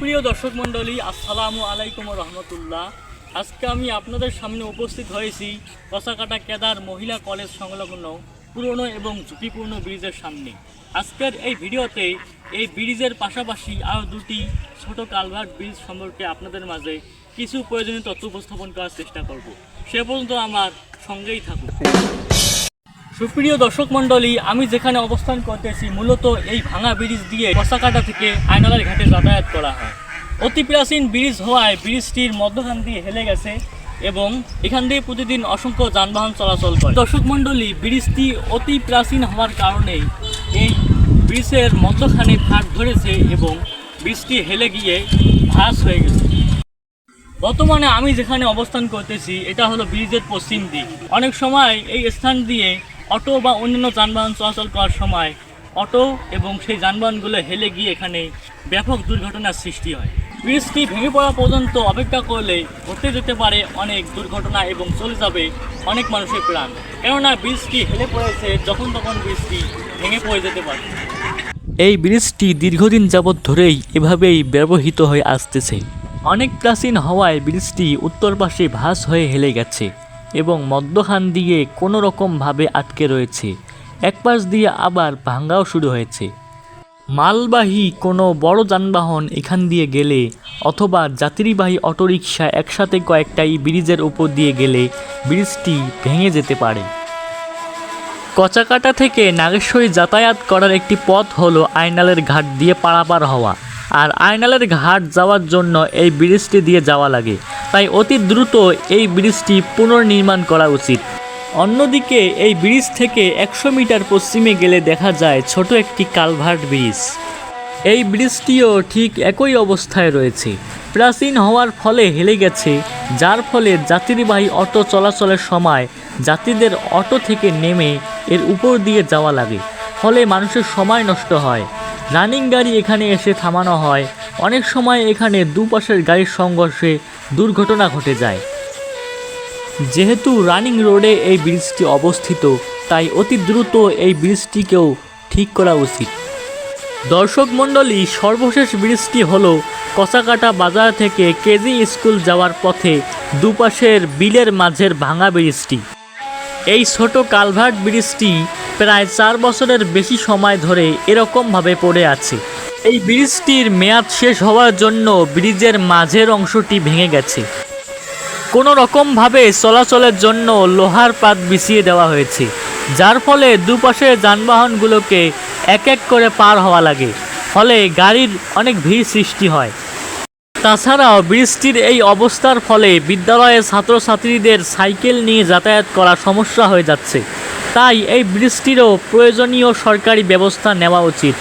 সুপ্রিয় দর্শক মণ্ডলী, আসসালামু আলাইকুম রহমতুল্লাহ। আজকে আমি আপনাদের সামনে উপস্থিত হয়েছি কসাকাটা কেদার মহিলা কলেজ সংলগ্ন পুরনো এবং ঝুঁকিপূর্ণ ব্রিজের সামনে। আজকের এই ভিডিওতে এই ব্রিজের পাশাপাশি আরও দুটি ছোট কালভার্ট ব্রিজ সম্পর্কে আপনাদের মাঝে কিছু প্রয়োজনীয় তথ্য উপস্থাপন করার চেষ্টা করব। সে পর্যন্ত আমার সঙ্গেই থাকুন। সুপ্রিয় দর্শক মণ্ডলী, আমি যেখানে অবস্থান করতেছি, মূলত এই ভাঙা ব্রিজ দিয়ে কসাকাটা থেকে আয়নালার ঘাটে যাতায়াত করা হয়। অতি প্রাচীন ব্রিজ হওয়ায় ব্রিজটির মধ্যখান দিয়ে হেলে গেছে এবং এখান দিয়ে প্রতিদিন অসংখ্য যানবাহন চলাচল করে। দর্শক মণ্ডলী, ব্রিজটি অতি প্রাচীন হওয়ার কারণে এই ব্রিজের মধ্যখানে ফাট ধরেছে এবং ব্রিজটি হেলে গিয়ে ভাস হয়ে গেছে। বর্তমানে আমি যেখানে অবস্থান করতেছি, এটা হলো ব্রিজের পশ্চিম দিক। অনেক সময় এই স্থান দিয়ে অটো বা অন্যান্য যানবাহন চলাচল করার সময় অটো এবং সেই যানবাহনগুলো হেলে গিয়ে এখানে ব্যাপক দুর্ঘটনার সৃষ্টি হয়। ব্রিজটি ভেঙে পড়া পর্যন্ত অপেক্ষা করলে ঘটতে যেতে পারে অনেক দুর্ঘটনা এবং চলে যাবে অনেক মানুষের প্রাণ। কেননা ব্রিজটি হেলে পড়েছে যখন তখন ব্রিজটি ভেঙে পড়ে যেতে পারে। এই ব্রিজটি দীর্ঘদিন যাবৎ ধরেই এভাবেই ব্যবহৃত হয়ে আসতেছে। অনেক প্রাচীন হওয়ায় ব্রিজটি উত্তর পাশে ভাস হয়ে হেলে গেছে। এবং মধ্যখান দিয়ে কোনো রকমভাবে আটকে রয়েছে। এক পাশ দিয়ে আবার ভাঙ্গাও শুরু হয়েছে। মালবাহী কোনো বড় যানবাহন এখান দিয়ে গেলে অথবা যাত্রীবাহী অটোরিকশা একসাথে কয়েকটাই ব্রিজের উপর দিয়ে গেলে ব্রিজটি ভেঙে যেতে পারে। কচাকাটা থেকে নাগেশ্বরী যাতায়াত করার একটি পথ হলো আয়নালের ঘাট দিয়ে পারাপার হওয়া। আর আয়নালের ঘাট যাওয়ার জন্য এই ব্রিজটি দিয়ে যাওয়া লাগে। তাই অতি দ্রুত এই ব্রিজটি পুনর্নির্মাণ করা উচিত। অন্যদিকে, এই ব্রিজ থেকে একশো মিটার পশ্চিমে গেলে দেখা যায় ছোট একটি কালভার্ট ব্রিজ। এই ব্রিজটিও ঠিক একই অবস্থায় রয়েছে। প্রাচীন হওয়ার ফলে হেলে গেছে, যার ফলে যাত্রীবাহী অটো চলাচলের সময় যাত্রীদের অটো থেকে নেমে এর উপর দিয়ে যাওয়া লাগে, ফলে মানুষের সময় নষ্ট হয়। রানিং গাড়ি এখানে এসে থামানো হয় অনেক সময় এখানে দুপাশের গাড়ির সংঘর্ষে দুর্ঘটনা ঘটে যায়। যেহেতু রানিং রোডে এই ব্রিজটি অবস্থিত, তাই অতি দ্রুত এই ব্রিজটিকেও ঠিক করা উচিত। দর্শক মণ্ডলী, সর্বশেষ ব্রিজটি হল কচাকাটা বাজার থেকে কেজি স্কুল যাওয়ার পথে দুপাশের বিলের মাঝের ভাঙা ব্রিজটি। এই ছোট কালভার্ট ব্রিজটি প্রায় চার বছরের বেশি সময় ধরে এরকমভাবে পড়ে আছে। এই ব্রিজটির মেয়াদ শেষ হওয়ার জন্য ব্রিজের মাঝের অংশটি ভেঙে গেছে। কোনো রকমভাবে চলাচলের জন্য লোহার পাত বিছিয়ে দেওয়া হয়েছে, যার ফলে দুপাশের যানবাহনগুলোকে এক এক করে পার হওয়া লাগে, ফলে গাড়ির অনেক ভিড় সৃষ্টি হয়। তাছাড়াও বৃষ্টির এই অবস্থার ফলে বিদ্যালয়ের ছাত্রছাত্রীদের সাইকেল নিয়ে যাতায়াত করা সমস্যা হয়ে যাচ্ছে। তাই এই বৃষ্টিরও প্রয়োজনীয় সরকারি ব্যবস্থা নেওয়া উচিত।